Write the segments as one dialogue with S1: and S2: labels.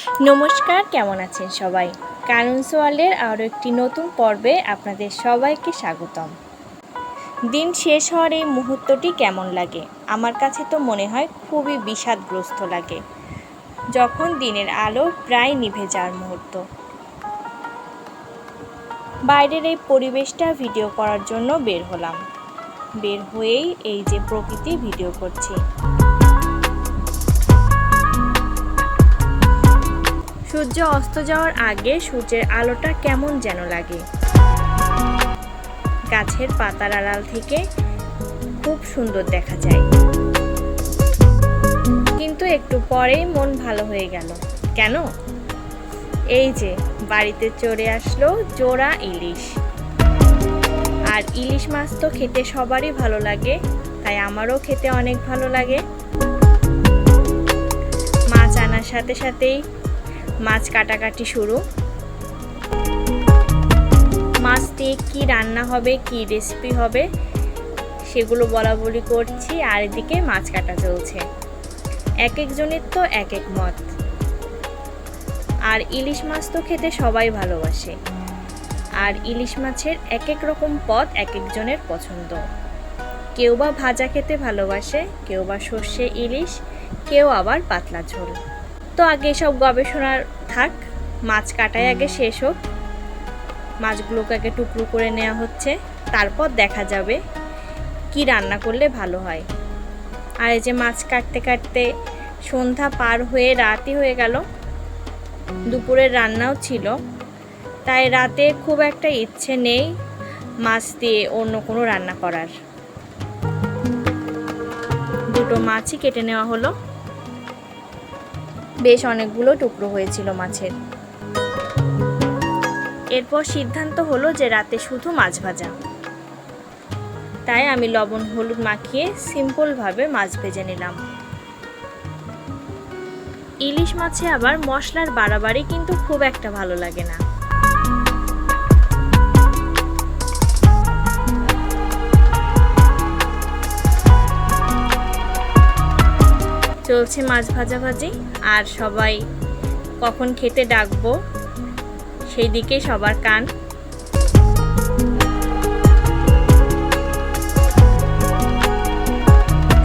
S1: নমস্কার, কেমন আছেন সবাই? কারণ সোয়ালের আরও একটি নতুন পর্বে আপনাদের সবাইকে স্বাগতম। দিন শেষ হওয়ার এই মুহূর্তটি কেমন লাগে? আমার কাছে তো মনে হয় খুবই বিষাদগ্রস্ত লাগে। যখন দিনের আলো প্রায় নিভে যাওয়ার মুহূর্ত। বাইরের এই পরিবেশটা ভিডিও করার জন্য বের হলাম। বের হয়েই এই যে প্রকৃতি ভিডিও করছি। সূর্য অস্ত যাওয়ার আগে সূর্যের আলোটা কেমন যেন লাগে। গাছের পাতার আড়াল থেকে খুব সুন্দর দেখা যায়। কিন্তু একটু পরেই মন ভালো হয়ে গেল। কেন? এই যে, বাড়িতে চড়ে আসলো জোড়া ইলিশ। আর ইলিশ মাছ তো খেতে সবারই ভালো লাগে, তাই আমারও খেতে অনেক ভালো লাগে। মাছ আনার সাথে সাথেই মাছ কাটাকাটি শুরু। মাছ দিয়ে কী রান্না হবে, কি রেসিপি হবে, সেগুলো বলা বলি করছি। আর এদিকে মাছ কাটা চলছে। এক একজনের তো এক এক মত। আর ইলিশ মাছ তো খেতে সবাই ভালোবাসে। আর ইলিশ মাছের এক এক রকম পদ এক একজনের পছন্দ। কেউ বা ভাজা খেতে ভালোবাসে, কেউ বা সর্ষে ইলিশ, কেউ আবার পাতলা ঝোল। তো আগে সব গবেষণার থাক মাছ কাটাই আগে শেষ হোক। মাছগুলোকে আগে টুকরো করে নেওয়া হচ্ছে তারপর দেখা যাবে কি রান্না করলে ভালো হয়। আর এই যে মাছ কাটতে কাটতে সন্ধ্যা পার হয়ে রাতই হয়ে গেল দুপুরের রান্নাও ছিল। তাই রাতে খুব একটা ইচ্ছে নেই মাছ দিয়ে অন্য কোনো রান্না করার। দুটো মাছই কেটে নেওয়া হলো। বেশ অনেকগুলো টুকরো হয়েছিল মাছের। এরপর সিদ্ধান্ত হলো যে রাতে শুধু মাছ ভাজা। তাই আমি লবণ, হলুদ মাখিয়ে সিম্পলভাবে মাছ ভেজে নিলাম। ইলিশ মাছে আবার মশলার বাড়াবাড়ি কিন্তু খুব একটা ভালো লাগে না। চলছে মাছ ভাজাভাজি আর সবাই কখন খেতে ডাকবো সেই দিকে সবার কান।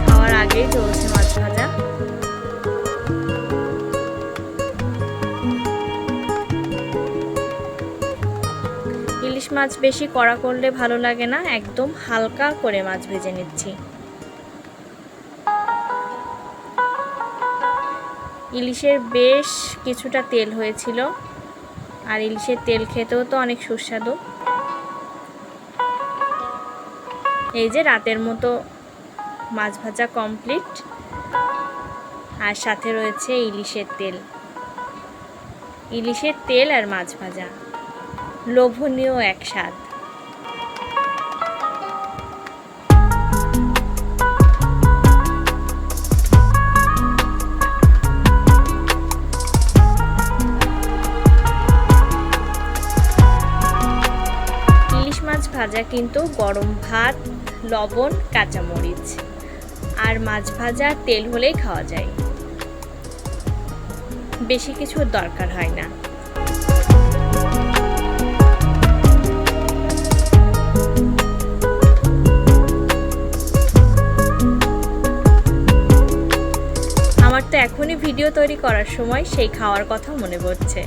S1: খাওয়ার আগেই চলছে মাছ ভাজা। ইলিশ মাছ বেশি কড়া করলে ভালো লাগে না, একদম হালকা করে মাছ ভেজে নিচ্ছি। ইলিশের বেশ কিছুটা তেল হয়েছিল। আর ইলিশের তেল খেতেও তো অনেক সুস্বাদু। এই যে রাতের মতো মাছ ভাজা কমপ্লিট আর সাথে রয়েছে ইলিশের তেল। ইলিশের তেল আর মাছ ভাজা। লোভনীয় এক স্বাদ। ভাজা কিন্তু গরম ভাত, লবণ, কাঁচামরিচ। আর মাছ ভাজা তেল হলেই খাওয়া যায়। বেশি কিছুর দরকার হয় না। আমার তো এখনই ভিডিও তৈরি করার সময় সেই খাওয়ার কথা মনে পড়ছে।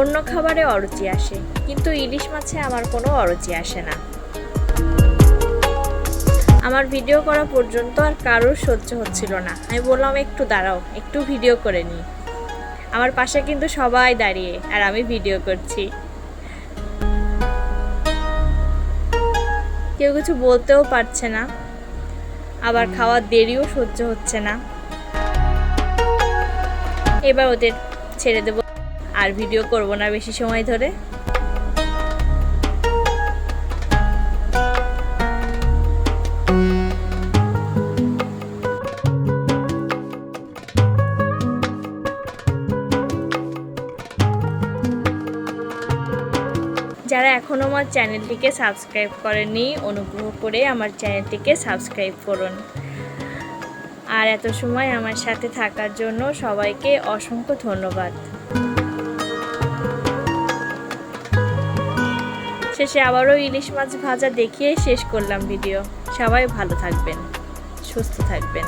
S1: অন্য খাবারে অরুচি আসে, কিন্তু ইলিশ মাছে আমার কোনো অরুচি আসে না। আমার ভিডিও করা পর্যন্ত আর কারোর সহ্য হচ্ছিল না। আমি বললাম, একটু দাঁড়াও, একটু ভিডিও করে নিই আমার পাশে কিন্তু সবাই দাঁড়িয়ে, আর আমি ভিডিও করছি। কেউ কিছু বলতেও পারছে না। আবার খাওয়ার দেরিও সহ্য হচ্ছে না। এবার ওদের ছেড়ে দেবো। আর ভিডিও করব না বেশি সময় ধরে। যারা এখনও আমার চ্যানেলটিকে সাবস্ক্রাইব করেননি অনুগ্রহ করে আমার চ্যানেলটিকে সাবস্ক্রাইব করুন। আর এত সময় আমার সাথে থাকার জন্য সবাইকে অসংখ্য ধন্যবাদ। শেষে আবারও ইলিশ মাছ ভাজা দেখিয়ে শেষ করলাম ভিডিও সবাই ভালো থাকবেন সুস্থ থাকবেন।